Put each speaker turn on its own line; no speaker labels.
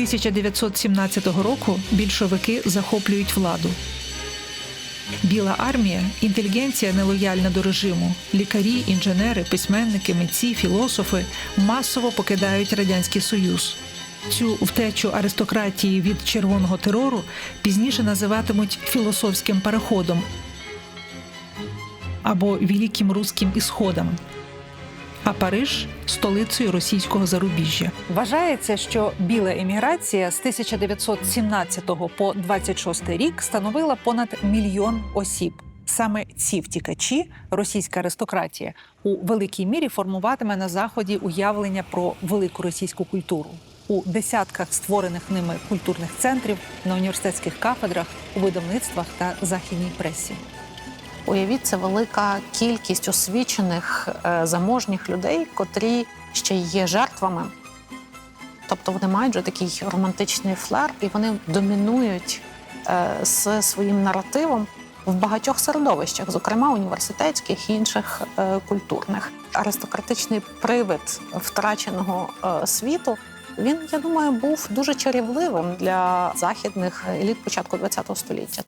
1917 року більшовики захоплюють владу. Біла армія, інтелігенція нелояльна до режиму, лікарі, інженери, письменники, митці, філософи масово покидають радянський союз. Цю втечу аристократії від червоного терору пізніше називатимуть філософським переходом або Великим Руським ісходом. А Париж столицею російського зарубіжжя. Вважається, що біла еміграція з 1917 по 26 рік становила понад мільйон осіб. Саме ці втікачі, російська аристократія, у великій мірі формуватиме на заході уявлення про велику російську культуру у десятках створених ними культурних центрів на університетських кафедрах, у видавництвах та західній пресі.
Уявіть, це велика кількість освічених е, заможніх людей, котрі ще є жертвами. Тобто вони мають вже такий романтичний флер, і вони домінують е, з своїм наративом в багатьох середовищах, зокрема університетських і інших е, культурних. Аристократичний привид втраченого світу. Він, я думаю, був дуже чарівливим для західних еліт початку ХХ століття.